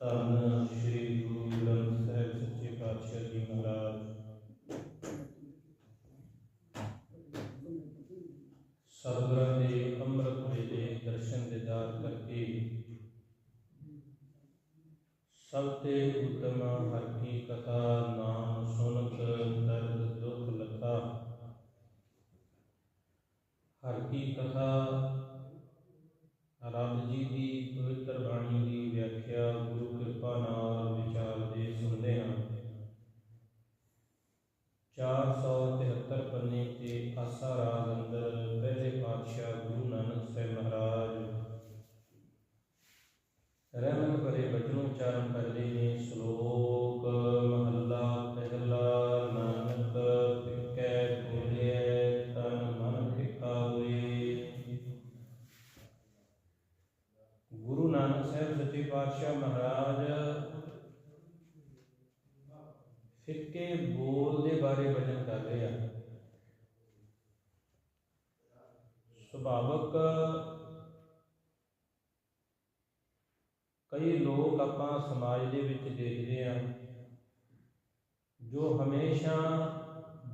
ਧੰਨ ਸ਼੍ਰੀ ਗੁਰੂ ਗ੍ਰੰਥ ਸਾਹਿਬ ਸੱਚੇ ਪਾਤਸ਼ਾਹ ਜੀ ਮਹਾਰਾਜ। ਸਤਿਗੁਰਾਂ ਦੇ ਅੰਮ੍ਰਿਤ ਵੇਲੇ ਦਰਸ਼ਨ ਦਿਦਾਰ ਕਰਕੇ ਸਭ ਤੇ ਉਤਮ ਹਰ ਕੀ ਕਥਾ ਨਾਮ ਸੁਨਤ ਦਰਦ ਦੁਖ ਲਥਾ ਹਰ ਕੀ ਕਥਾ ਰੱਬ ਜੀ ਦੀ ਪਵਿੱਤਰ ਬਾਣੀ ਦੀ ਵਿਆਖਿਆ ਤੇ ਆਸਾ ਅੰਦਰ ਪਹਿਲੇ ਪਾਤਸ਼ਾਹ ਗੁਰੂ ਨਾਨਕ ਸਾਹਿਬ ਮਹਾਰਾਜ। ਰਹਿਮਤ ਭਰੇ ਬਚਨੋਂ ਉਚਾਰਨ ਕਰਦੇ ਨੇ ਸ਼ਲੋਕ, ਮਹੱਲਾ ਪਹਿਲਾ, ਨਾਨਕ ਫਿਕੈ ਬੋਲਿਐ ਤਨ ਮਨ ਫਿਕਾ ਹੋਏ। ਗੁਰੂ ਨਾਨਕ ਸਾਹਿਬ ਸੱਚੇ ਪਾਤਸ਼ਾਹ ਮਹਾਰਾਜ, ਫਿੱਕੇ ਬੋਲ ਦੇ ਬਾਰੇ ਵਚਨ ਕਰ ਰਹੇ ਆ। ਸੁਭਾਵਕ ਕਈ ਲੋਕ ਆਪਾਂ ਸਮਾਜ ਦੇ ਵਿੱਚ ਦੇਖਦੇ ਆ ਜੋ ਹਮੇਸ਼ਾ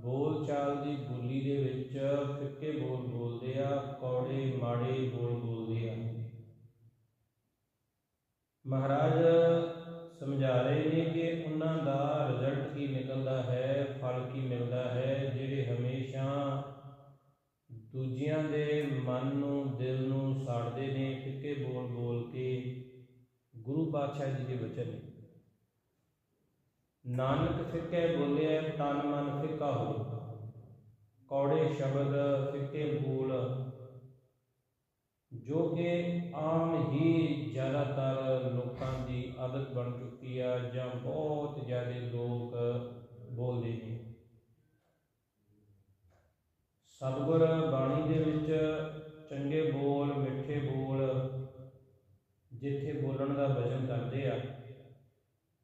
ਬੋਲ ਦੀ ਬੋਲੀ ਦੇ ਵਿੱਚ ਫਿੱਕੇ ਬੋਲ ਬੋਲਦੇ ਆ, ਕੌੜੇ ਮਾੜੇ ਬੋਲ ਬੋਲਦੇ ਆ। ਮਹਾਰਾਜ ਸਮਝਾ ਰਹੇ ਨੇ ਕਿ ਉਹਨਾਂ ਦਾ ਰਿਜ਼ਲਟ ਕੀ ਨਿਕਲਦਾ ਹੈ, ਫਲ ਕੀ ਮਿਲਦਾ ਹੈ, ਜਿਹੜੇ ਹਮੇਸ਼ਾ ਦੂਜਿਆਂ ਦੇ ਮਨ ਨੂੰ, ਦਿਲ ਨੂੰ ਸਾੜਦੇ ਨੇ, ਫਿੱਕੇ ਬੋਲ ਬੋਲ ਕੇ ਗੁਰੂ ਪਾਤਸ਼ਾਹ ਜੀ ਦੇ ਵਚਨ ਨੇ। ਨਾਨਕ ਫਿੱਕੇ ਬੋਲਿਆ, ਤਨ ਮਨ ਫਿੱਕਾ ਹੋ। ਕੌੜੇ ਸ਼ਬਦ ਫਿੱਕੇ ਬੋਲ ਜੋ ਕਿ ਆਮ ਹੀ ਜ਼ਿਆਦਾਤਰ ਲੋਕਾਂ ਦੀ ਆਦਤ ਬਣ ਚੁੱਕੀ ਆ ਜਾਂ ਬਹੁਤ ਜ਼ਿਆਦਾ ਲੋਕ ਬੋਲਦੇ ਨੇ। ਸਤਿਗੁਰ ਬਾਣੀ ਦੇ ਵਿੱਚ ਚੰਗੇ ਬੋਲ, ਮਿੱਠੇ ਬੋਲ ਜਿੱਥੇ ਬੋਲਣ ਦਾ ਵਚਨ ਕਰਦੇ ਆ,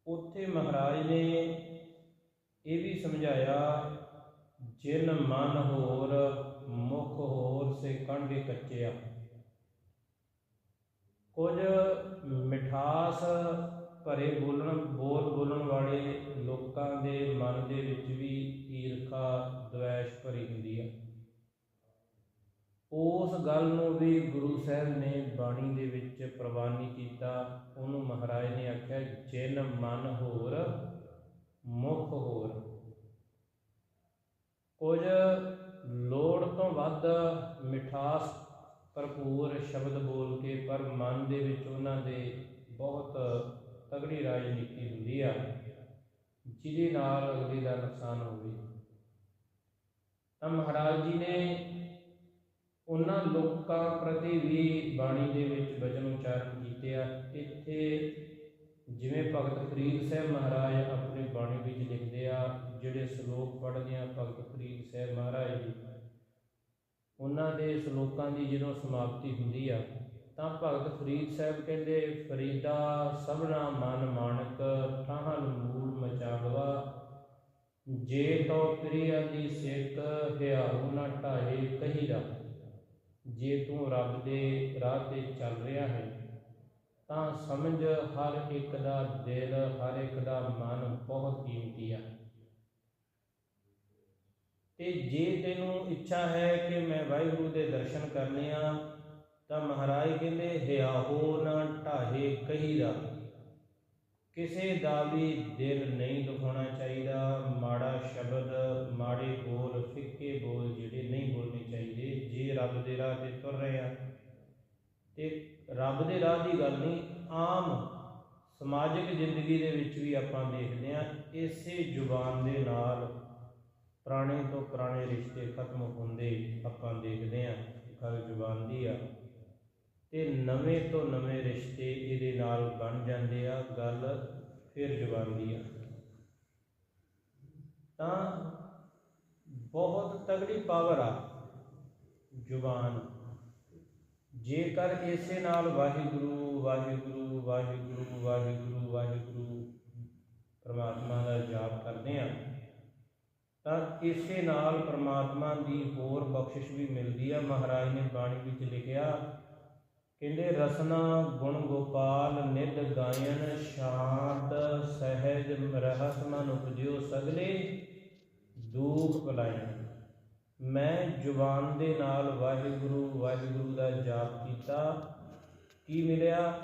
ਉੱਥੇ ਮਹਾਰਾਜ ਨੇ ਇਹ ਵੀ ਸਮਝਾਇਆ, ਜਿਨ ਮਨ ਹੋਰ, ਮੁਖ ਹੋਰ, ਸੇ ਕੰਢੇ ਕੱਚਿਆ। ਕੁਝ ਮਿਠਾਸ ਭਰੇ ਬੋਲਣ, ਬੋਲ ਬੋਲਣ ਵਾਲੇ ਲੋਕਾਂ ਦੇ ਮਨ ਦੇ ਵਿੱਚ ਵੀ ਈਰਖਾ ਦਵੈਸ਼ ਭਰੀ ਹੁੰਦੀ ਹੈ ਉਸ ਗੱਲ ਨੂੰ ਵੀ ਗੁਰੂ ਸਾਹਿਬ ਨੇ ਬਾਣੀ ਦੇ ਵਿੱਚ ਪ੍ਰਵਾਨੀ ਕੀਤਾ, ਉਹਨੂੰ ਮਹਾਰਾਜ ਨੇ ਆਖਿਆ, ਜਿਨ ਮਨ ਹੋਰ, ਮੁਖ ਹੋਰ। ਕੁਝ ਲੋੜ ਤੋਂ ਵੱਧ ਮਿਠਾਸ ਭਰਪੂਰ ਸ਼ਬਦ ਬੋਲ ਕੇ, ਪਰ ਮਨ ਦੇ ਵਿੱਚ ਉਹਨਾਂ ਦੇ ਬਹੁਤ ਤਗੜੀ ਰਾਜਨੀਤੀ ਹੁੰਦੀ ਆ, ਜਿਹਦੇ ਨਾਲ ਅਗਲੇ ਦਾ ਨੁਕਸਾਨ ਹੋਵੇ। ਤਾਂ ਮਹਾਰਾਜ ਜੀ ਨੇ ਉਹਨਾਂ ਲੋਕਾਂ ਪ੍ਰਤੀ ਵੀ ਬਾਣੀ ਦੇ ਵਿੱਚ ਵਚਨ ਉਚਾਰਨ ਕੀਤੇ ਆ। ਇੱਥੇ ਜਿਵੇਂ ਭਗਤ ਫਰੀਦ ਸਾਹਿਬ ਮਹਾਰਾਜ ਆਪਣੀ ਬਾਣੀ ਵਿੱਚ ਲਿਖਦੇ ਆ, ਜਿਹੜੇ ਸ਼ਲੋਕ ਪੜ੍ਹਦੇ ਆ ਭਗਤ ਫਰੀਦ ਸਾਹਿਬ ਮਹਾਰਾਜ ਜੀ, ਉਹਨਾਂ ਦੇ ਸ਼ਲੋਕਾਂ ਦੀ ਜਦੋਂ ਸਮਾਪਤੀ ਹੁੰਦੀ ਆ, ਤਾਂ ਭਗਤ ਫਰੀਦ ਸਾਹਿਬ ਕਹਿੰਦੇ, ਫਰੀਦਾ ਸਭਨਾ ਮਨ ਮਾਨਕ, ਠਾਹਨ ਮੂਲ ਮਚਾਗਵਾ ਜੇ ਤੋ ਪ੍ਰਿਆ ਦੀ ਸਿੱਖ ਹਿਆਉ ਨਾ ਢਾਏ ਕਹੀਦਾ ਜੇ ਤੂੰ ਰੱਬ ਦੇ ਰਾਹ ਤੇ ਚੱਲ ਰਿਹਾ ਹੈ, ਤਾਂ ਸਮਝ ਹਰ ਇੱਕ ਦਾ ਦਿਲ, ਹਰ ਇੱਕ ਦਾ ਮਨ ਬਹੁਤ ਕੀਮਤੀ ਆ। ਤੇ ਜੇ ਤੈਨੂੰ ਇੱਛਾ ਹੈ ਕਿ ਮੈਂ ਵਾਹਿਗੁਰੂ ਦੇ ਦਰਸ਼ਨ ਕਰਨੇ ਆ, ਤਾਂ ਮਹਾਰਾਜ ਕਹਿੰਦੇ ਹਿਆਹੋ ਨਾ ਢਾਹੇ ਕਹੀਦਾ। ਕਿਸੇ ਦਾ ਵੀ ਦਿਲ ਨਹੀਂ ਦੁਖਾਉਣਾ ਚਾਹੀਦਾ, ਮਾੜਾ ਸ਼ਬਦ ਰੱਬ ਦੇ ਰਾਹ ਦੀ ਗੱਲ ਨਹੀਂ, ਆਮ ਸਮਾਜਿਕ ਜ਼ਿੰਦਗੀ ਦੇ ਵਿੱਚ ਵੀ ਆਪਾਂ ਦੇਖਦੇ ਆ ਇਸੇ ਜ਼ੁਬਾਨ ਦੇ ਨਾਲ ਪੁਰਾਣੇ ਤੋਂ ਪੁਰਾਣੇ ਰਿਸ਼ਤੇ ਖਤਮ ਹੁੰਦੇ ਆਪਾਂ ਦੇਖਦੇ ਆ ਗੱਲ ਜ਼ੁਬਾਨ ਦੀ ਆ। ਤੇ ਨਵੇਂ ਤੋਂ ਨਵੇਂ ਰਿਸ਼ਤੇ ਇਹਦੇ ਨਾਲ ਬਣ ਜਾਂਦੇ ਆ, ਗੱਲ ਫਿਰ ਜ਼ੁਬਾਨ ਦੀ ਆ। ਤਾਂ ਬਹੁਤ ਤਗੜੀ ਪਾਵਰ ਆ ਜ਼ੁਬਾਨ ਜੇਕਰ ਇਸੇ ਨਾਲ ਵਾਹਿਗੁਰੂ ਵਾਹਿਗੁਰੂ ਵਾਹਿਗੁਰੂ ਵਾਹਿਗੁਰੂ ਵਾਹਿਗੁਰੂ ਪਰਮਾਤਮਾ ਦਾ ਜਾਪ ਕਰਦੇ ਆ ਤਾਂ ਇਸੇ ਨਾਲ ਪਰਮਾਤਮਾ ਦੀ ਹੋਰ ਬਖਸ਼ਿਸ਼ ਵੀ ਮਿਲਦੀ ਆ। ਮਹਾਰਾਜ ਨੇ ਬਾਣੀ ਵਿੱਚ ਲਿਖਿਆ, ਕਹਿੰਦੇ, ਰਸਨਾ ਗੁਣ ਗੋਪਾਲ ਨਿਧ ਗਾਇਨ ਸ਼ਾਨ ਰਹਸ ਮਨ ਉਪਜਿਓ ਸਗਲੇ, ਦੁਖ ਭਲਾਈ। ਮੈਂ ਜ਼ੁਬਾਨ ਦੇ ਨਾਲ ਵਾਹਿਗੁਰੂ ਵਾਹਿਗੁਰੂ ਦਾ ਜਾਪ ਕੀਤਾ। ਕੀ ਮਿਲਿਆ?